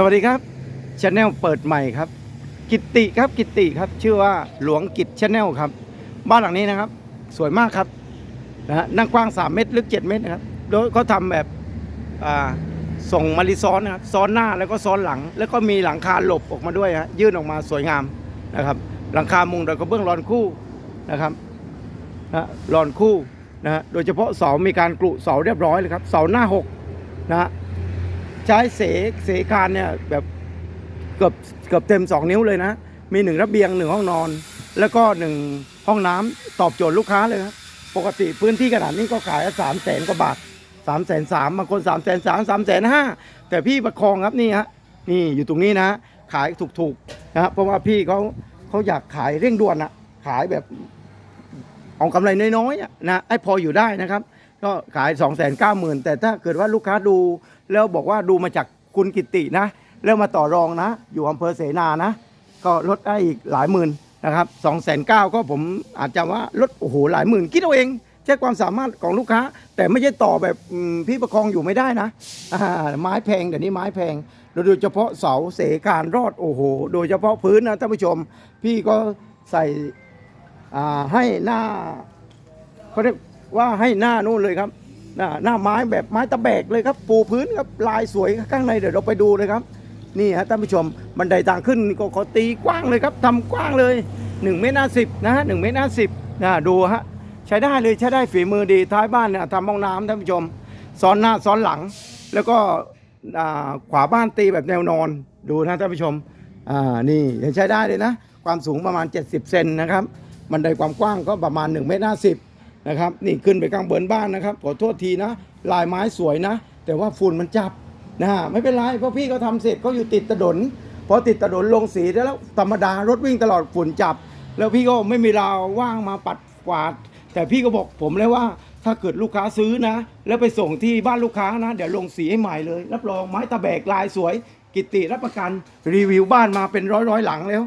สวัสดีครับชาแนลเปิดใหม่ครับ กิตติครับกิตติครับ ชื่อว่าหลวงกิจชาแนลครับ บ้านหลังนี้นะครับ สวยมากครับนะฮะนั่งกว้าง 3 เมตรลึก 7 เมตรนะครับโดยเขาทำแบบอ่าส่งมาริซ้อนนะครับซ้อนหน้าแล้วก็ซ้อนหลัง แล้วก็มีหลังคาหลบออกมาด้วยฮะยื่นออกมาสวยงามนะครับ หลังคามุงโดยกระเบื้องรอนคู่นะครับนะรอนคู่นะฮะโดยเฉพาะเสามีการกรุเสาเรียบร้อยเลยครับเสาหน้าหกนะฮะ ใช้เสเสคานเนี่ยแบบเกือบเกือบเต็ม 2 นิ้วเลยนะ มีหนึ่งระเบียงหนึ่งห้องนอน แล้วก็หนึ่งห้องน้ำตอบโจทย์ลูกค้าเลยครับปกติพื้นที่ขนาดนี้ก็ขายสามแสนกว่าบาทสามแสนสามบางคนสามแสนสามสามแสนห้าแต่พี่ประคองครับนี่ฮะนี่อยู่ตรงนี้นะ ขายถูกๆนะฮะเพราะว่าพี่เขาเขาอยากขายเร่งด่วนอะขายแบบเอากำไรน้อยๆนะให้พออยู่ได้นะครับ ก็ขาย2 9 0 0 0 0แต่ถ้าเกิดว่าลูกค้าดู แล้วบอกว่าดูมาจากคุณกิตินะ แล้วมาต่อรองนะ อยู่อำเภอเสนานะ ก็ลดได้อีกหลายหมื่นนะครับสองแสนเก้าก็ผมอาจจะว่าลดโอ้โหหลายหมื่นคิดเอาเองใช้ความสามารถของลูกค้า แต่ไม่ใช่ต่อแบบพี่ประคองอยู่ไม่ได้นะอ่าไม้แพงเดี๋ยวนี้ไม้แพงโดยเฉพาะเสาเสการรอดโอ้โห โดยเฉพาะพื้นนะท่านผู้ชม พี่ก็ใส่อ่าให้หน้าเขาเรียก ว่าให้หน้านู่นเลยครับหน้าหน้าไม้แบบไม้ตะแบกเลยครับ ปูพื้นครับลายสวยข้างในเดี๋ยวเราไปดูเลยครับ นี่ฮะท่านผู้ชมบันไดทางขึ้นก็ขาตีกว้างเลยครับทำกว้างเลย1เมตรห้าสิบนะฮะหนึ่งเมตรห้าสิบนะดูฮะใช้ได้เลยใช้ได้ฝีมือดีท้ายบ้านเนี่ยทำห้องน้ำท่านผู้ชมซ้อนหน้าซ้อนหลัง แล้วก็ขวาบ้านตีแบบแนวนอนดูนะท่านผู้ชมอ่านี่ยังใช้ได้เลยนะ ความสูงประมาณ 70 เซนนะครับบันไดความกว้างก็ประมาณ1เมตรห้าสิบ นะครับ นี่ขึ้นไปข้างบนบ้านนะครับ ขอโทษทีนะ ลายไม้สวยนะ แต่ว่าฝุ่นมันจับนะไม่เป็นไรเพราะพี่เขาทำเสร็จเขาอยู่ติดถนนพอติดถนนลงสีแล้วธรรมดารถวิ่งตลอดฝุ่นจับ แล้วพี่ก็ไม่มีราวว่างมาปัดกวาด แต่พี่ก็บอกผมเลยว่า ถ้าเกิดลูกค้าซื้อนะ แล้วไปส่งที่บ้านลูกค้านะ เดี๋ยวลงสีให้ใหม่เลย รับรองไม้ตะแบกลายสวย กิตติรับประกันรีวิวบ้านมาเป็นร้อยร้อยหลังแล้ว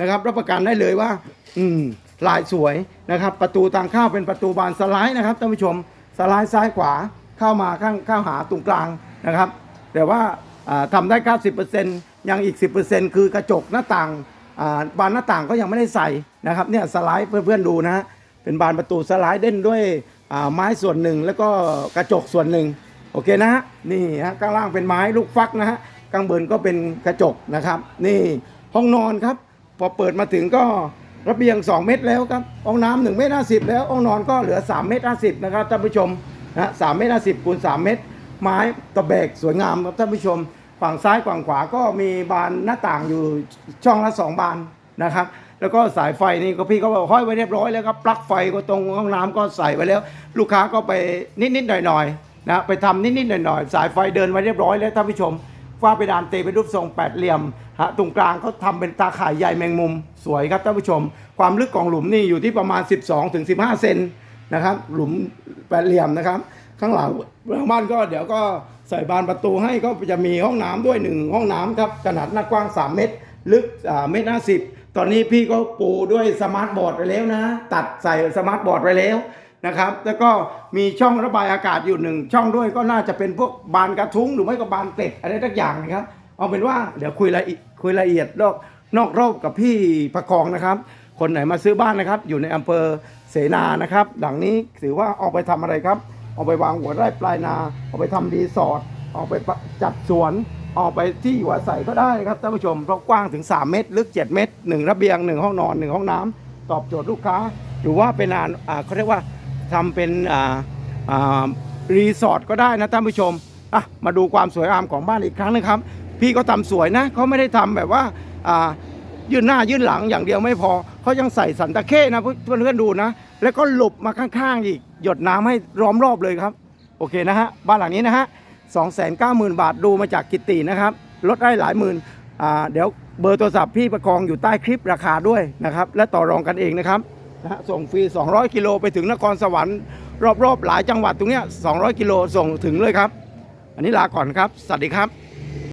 นะครับ รับประกันได้เลยว่า อืม ลายสวยนะครับ ประตูทางเข้าเป็นประตูบานสไลด์นะครับท่านผู้ชมสไลด์ซ้ายขวาเข้ามาข้างเข้าหาตรงกลางนะครับ แต่ว่าอ่าทำได้ 90%ยังอีก 10%คือกระจกหน้าต่างบานหน้าต่างก็ยังไม่ได้ใส่นะครับเนี่ยสไลด์เพื่อนๆดูนะฮะเป็นบานประตูสไลด์เด่นด้วยไม้ส่วนหนึ่งแล้วก็กระจกส่วนหนึ่งโอเคนะฮะนี่ฮะข้างล่างเป็นไม้ลูกฟักนะฮะข้างบนก็เป็นกระจกนะครับ นี่ห้องนอนครับ พอเปิดมาถึงก็ ระเบียง 2 เมตรแล้วครับห้องน้ำหนึ่งเมตรห้าสิบแล้วห้องนอนก็เหลือ 3 เมตรห้าสิบนะครับท่านผู้ชมนะสามเมตรห้าสิบคูณสามเมตร ไม้ตะแบกสวยงามครับท่านผู้ชม ฝั่งซ้ายฝั่งขวาก็มีบานหน้าต่างอยู่ช่องละสองบานนะครับแล้วก็สายไฟนี่ก็พี่ก็บอกห้อยไว้เรียบร้อยแล้วครับปลั๊กไฟก็ตรงห้องน้ำก็ใส่ไว้แล้ว ลูกค้าก็ไปนิดๆหน่อยๆนะไปทำนิดๆหน่อยๆสายไฟเดินไว้เรียบร้อยแล้วท่านผู้ชมฝ้าเพดานเตเป็นรูปทรงแปดเหลี่ยม ฮะตรงกลางเขาทำเป็นตาข่ายใยแมงมุมสวยครับท่านผู้ชม ความลึกของหลุมนี่อยู่ที่ประมาณ 12ถึงเซนนะครับ หลุมแปดเหลี่ยมนะครับ ข้างหลังหลังบ้านก็เดี๋ยวก็ใส่บานประตูให้ก็จะมีห้องน้ำด้วยหนึ่งห้องน้ำครับขนาดหน้ากว้าง 3 เมตร ลึกอ่าเมตรห้าสิบตอนนี้พี่ก็ปูด้วยสมาร์ทบอร์ดไปแล้วนะ ตัดใส่สมาร์ทบอร์ดไปแล้วนะครับ แล้วก็มีช่องระบายอากาศอยู่หนึ่งช่องด้วยก็น่าจะเป็นพวกบานกระทุ้งหรือไม่ก็บานเกล็ดอะไรทักอย่างนะครับ เอาเป็นว่าเดี๋ยวคุยละเอียดคุยละเอียดนอกนอกรอบกับพี่ประคองนะครับ คนไหนมาซื้อบ้านนะครับ อยู่ในอำเภอเสนานะครับ หลังนี้ถือว่าเอาไปทำอะไรครับ เอาไปวางหัวไร่ปลายนา เอาไปทำรีสอร์ทเอาไปจัดสวนเอาไปที่อยู่อาศัยก็ได้ครับท่านผู้ชมเพราะกว้างถึง 3 เมตร ลึก 7 เมตรหนึ่งระเบียงหนึ่งห้องนอนหนึ่งห้องน้ำตอบโจทย์ลูกค้า หรือว่าเป็นอ่านเขาเรียกว่าทำเป็นอ่าอ่ารีสอร์ทก็ได้นะท่านผู้ชมอะมาดูความสวยงามของบ้านอีกครั้งหนึงครับ พี่ก็ทำสวยนะเขาไม่ได้ทำแบบว่าอ่ายื่นหน้ายื่นหลังอย่างเดียวไม่พอเขายังใส่สันตะเข้นะเพื่อนเพื่อนๆดูนะ แล้วก็หลบมาข้างๆอีก หยดน้ำให้ล้อมรอบเลยครับ โอเคนะฮะบ้านหลังนี้นะฮะสองแสนเก้าหมื่นบาทดูมาจากกิตตินะครับลดได้หลายหมื่นอ่าเดี๋ยวเบอร์โทรศัพท์พี่ประคองอยู่ใต้คลิปราคาด้วยนะครับ และต่อรองกันเองนะครับนะฮะส่งฟรี 200 กิโลไปถึงนครสวรรค์รอบๆ หลายจังหวัดตรงเนี้ย200 กิโลส่งถึงเลยครับ อันนี้ลาก่อนครับ สวัสดีครับ